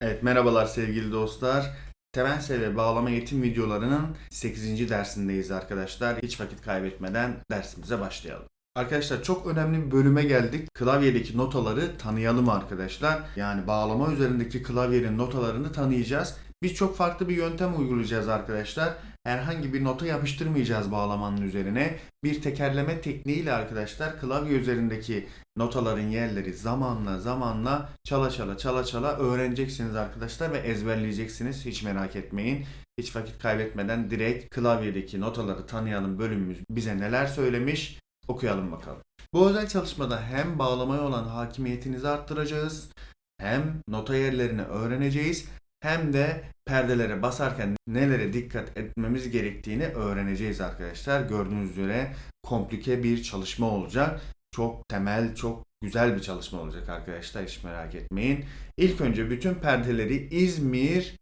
Evet merhabalar sevgili dostlar. Temensel ve bağlama eğitim videolarının 8. dersindeyiz arkadaşlar. Hiç vakit kaybetmeden dersimize başlayalım. Arkadaşlar çok önemli bir bölüme geldik. Klavyedeki notaları tanıyalım arkadaşlar. Yani bağlama üzerindeki klavyenin notalarını tanıyacağız. Biz çok farklı bir yöntem uygulayacağız arkadaşlar. Herhangi bir nota yapıştırmayacağız bağlamanın üzerine. Bir tekerleme tekniğiyle arkadaşlar klavye üzerindeki notaların yerleri zamanla zamanla çala çala çala çala öğreneceksiniz arkadaşlar ve ezberleyeceksiniz. Hiç merak etmeyin. Hiç vakit kaybetmeden direkt klavyedeki notaları tanıyalım bölümümüz bize neler söylemiş okuyalım bakalım. Bu özel çalışmada hem bağlamaya olan hakimiyetinizi arttıracağız, hem nota yerlerini öğreneceğiz, hem de perdelere basarken nelere dikkat etmemiz gerektiğini öğreneceğiz arkadaşlar. Gördüğünüz üzere komplike bir çalışma olacak. Çok temel, çok güzel bir çalışma olacak arkadaşlar. Hiç merak etmeyin. İlk önce bütün perdeleri İzmir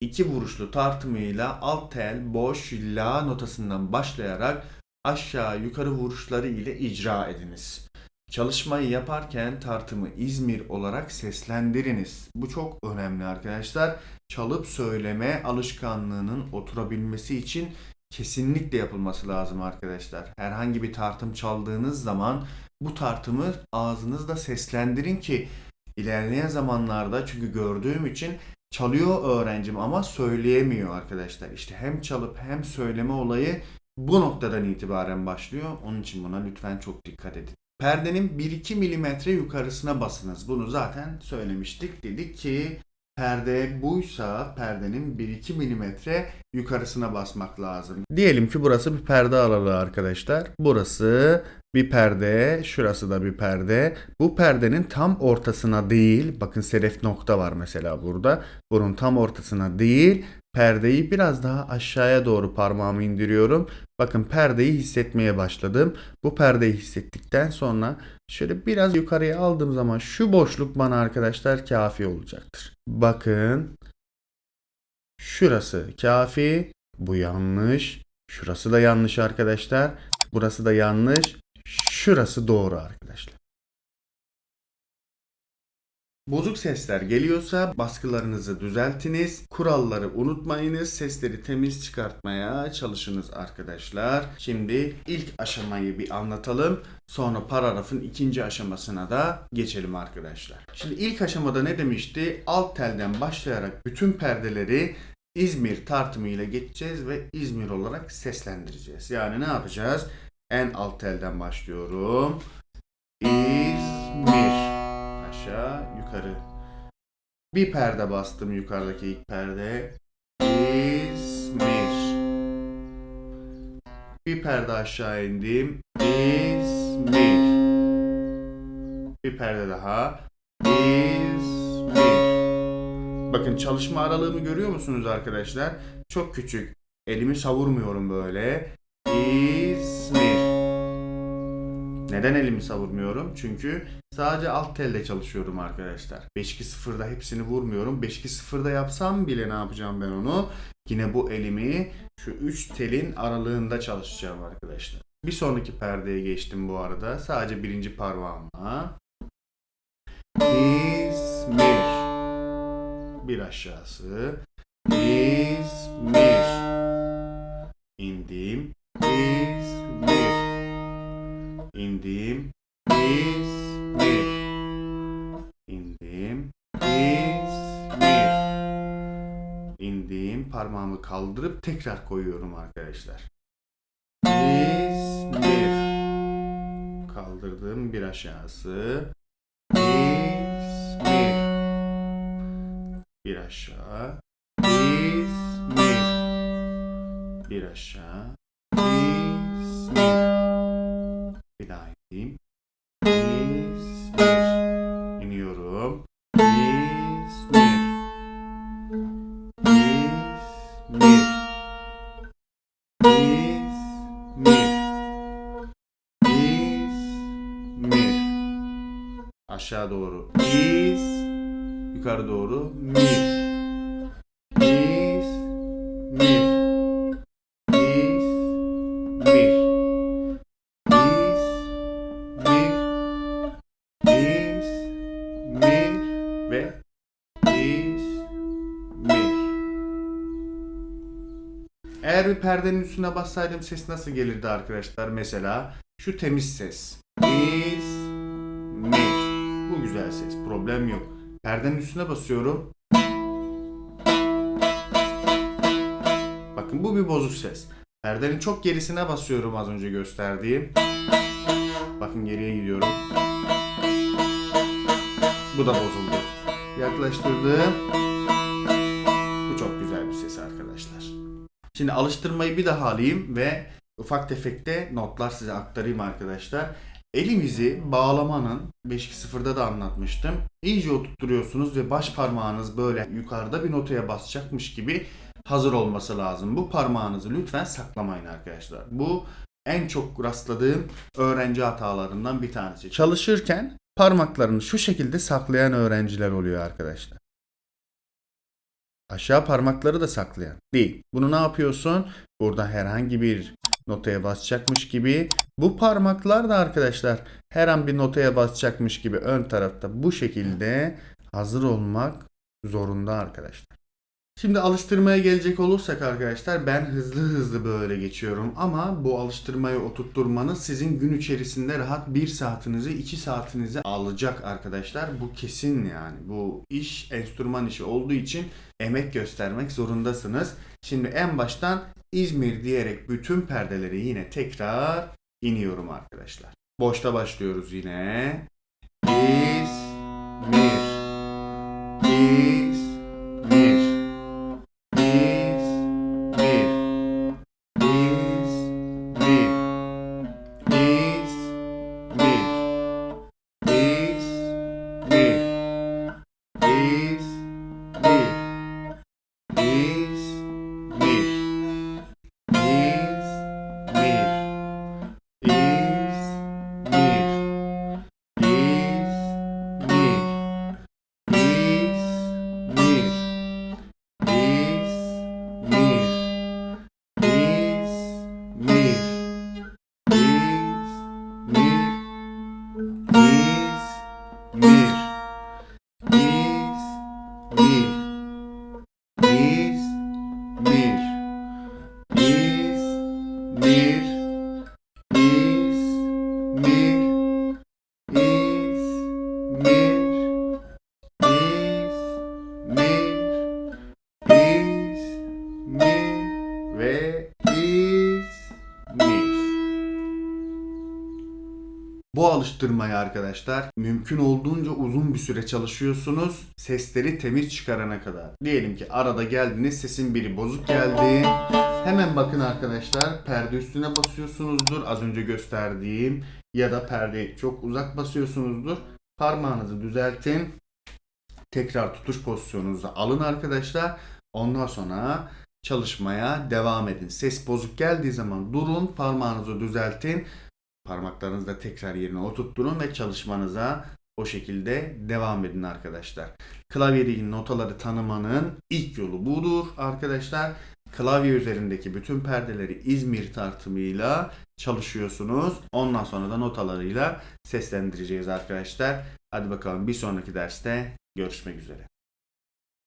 iki vuruşlu tartımıyla alt tel, boş, la notasından başlayarak aşağı yukarı vuruşları ile icra ediniz. Çalışmayı yaparken tartımı İzmir olarak seslendiriniz. Bu çok önemli arkadaşlar. Çalıp söyleme alışkanlığının oturabilmesi için kesinlikle yapılması lazım arkadaşlar. Herhangi bir tartım çaldığınız zaman bu tartımı ağzınızda seslendirin ki ilerleyen zamanlarda çünkü gördüğüm için çalıyor öğrencim ama söyleyemiyor arkadaşlar. İşte hem çalıp hem söyleme olayı bu noktadan itibaren başlıyor. Onun için buna lütfen çok dikkat edin. Perdenin 1-2 milimetre yukarısına basınız. Bunu zaten söylemiştik. Dedik ki perde buysa perdenin 1-2 milimetre yukarısına basmak lazım. Diyelim ki burası bir perde aralığı arkadaşlar. Burası bir perde, şurası da bir perde. Bu perdenin tam ortasına değil, bakın serif nokta var mesela burada. Bunun tam ortasına değil, perdeyi biraz daha aşağıya doğru parmağımı indiriyorum. Bakın perdeyi hissetmeye başladım. Bu perdeyi hissettikten sonra şöyle biraz yukarıya aldığım zaman şu boşluk bana arkadaşlar kafi olacaktır. Bakın şurası kafi, bu yanlış. Şurası da yanlış arkadaşlar. Burası da yanlış. Şurası doğru arkadaşlar. Bozuk sesler geliyorsa baskılarınızı düzeltiniz. Kuralları unutmayınız. Sesleri temiz çıkartmaya çalışınız arkadaşlar. Şimdi ilk aşamayı bir anlatalım. Sonra paragrafın ikinci aşamasına da geçelim arkadaşlar. Şimdi ilk aşamada ne demişti? Alt telden başlayarak bütün perdeleri İzmir tartımıyla geçeceğiz ve İzmir olarak seslendireceğiz. Yani ne yapacağız? En alt telden başlıyorum. İzmir. Aşağı yukarı. Bir perde bastım yukarıdaki ilk perde. İzmir. Bir perde aşağı indim. İzmir. Bir perde daha. İzmir. Bakın çalışma aralığımı görüyor musunuz arkadaşlar? Çok küçük. Elimi savurmuyorum böyle. İzmir. Neden elimi savurmuyorum? Çünkü sadece alt telde çalışıyorum arkadaşlar. 5-2-0'da hepsini vurmuyorum. 5-2-0'da yapsam bile ne yapacağım ben onu? Yine bu elimi şu 3 telin aralığında çalışacağım arkadaşlar. Bir sonraki perdeye geçtim bu arada. Sadece birinci parmağımla. İzmir. Bir aşağısı. İzmir. İndim. İzmir. İndim. İzmir. İndim. Parmağımı kaldırıp tekrar koyuyorum arkadaşlar. İzmir. Kaldırdım bir aşağısı. İzmir. Bir aşağı. İzmir. Bir aşağı. İzmir. Bir daha ineyim. İzmir. İniyorum. İzmir. İzmir. İzmir. İzmir. Aşağı doğru. İz. Yukarı doğru. Mir. Eğer bir perdenin üstüne bassaydım ses nasıl gelirdi arkadaşlar? Mesela şu temiz ses. İzmir. Bu güzel ses. Problem yok. Perdenin üstüne basıyorum. Bakın bu bir bozuk ses. Perdenin çok gerisine basıyorum az önce gösterdiğim. Bakın geriye gidiyorum. Bu da bozuldu. Yaklaştırdım. Şimdi alıştırmayı bir daha alayım ve ufak tefekte notlar size aktarayım arkadaşlar. Elimizi bağlamanın 5-2-0'da da anlatmıştım. İyice oturtturuyorsunuz ve baş parmağınız böyle yukarıda bir notaya basacakmış gibi hazır olması lazım. Bu parmağınızı lütfen saklamayın arkadaşlar. Bu en çok rastladığım öğrenci hatalarından bir tanesi. Çalışırken parmaklarını şu şekilde saklayan öğrenciler oluyor arkadaşlar. Aşağı parmakları da saklayan değil. Bunu ne yapıyorsun? Burada herhangi bir notaya basacakmış gibi bu parmaklar da arkadaşlar her an bir notaya basacakmış gibi ön tarafta bu şekilde hazır olmak zorunda arkadaşlar. Şimdi alıştırmaya gelecek olursak arkadaşlar ben hızlı hızlı böyle geçiyorum ama bu alıştırmayı oturtturmanız sizin gün içerisinde rahat 1 saatinizi 2 saatinizi alacak arkadaşlar. Bu kesin yani. Bu iş enstrüman işi olduğu için emek göstermek zorundasınız. Şimdi en baştan İzmir diyerek bütün perdeleri yine tekrar iniyorum arkadaşlar. Boşta başlıyoruz yine. İzmir. Bu alıştırmayı arkadaşlar mümkün olduğunca uzun bir süre çalışıyorsunuz. Sesleri temiz çıkarana kadar. Diyelim ki arada geldiniz sesin biri bozuk geldi. Hemen bakın arkadaşlar perde üstüne basıyorsunuzdur az önce gösterdiğim ya da perdeyi çok uzak basıyorsunuzdur. Parmağınızı düzeltin. Tekrar tutuş pozisyonunuzu alın arkadaşlar. Ondan sonra çalışmaya devam edin. Ses bozuk geldiği zaman durun, parmağınızı düzeltin. Parmaklarınızı tekrar yerine oturtturun ve çalışmanıza o şekilde devam edin arkadaşlar. Klavyedeki notaları tanımanın ilk yolu budur arkadaşlar. Klavye üzerindeki bütün perdeleri İzmir tartımıyla çalışıyorsunuz. Ondan sonra da notalarıyla seslendireceğiz arkadaşlar. Hadi bakalım bir sonraki derste görüşmek üzere.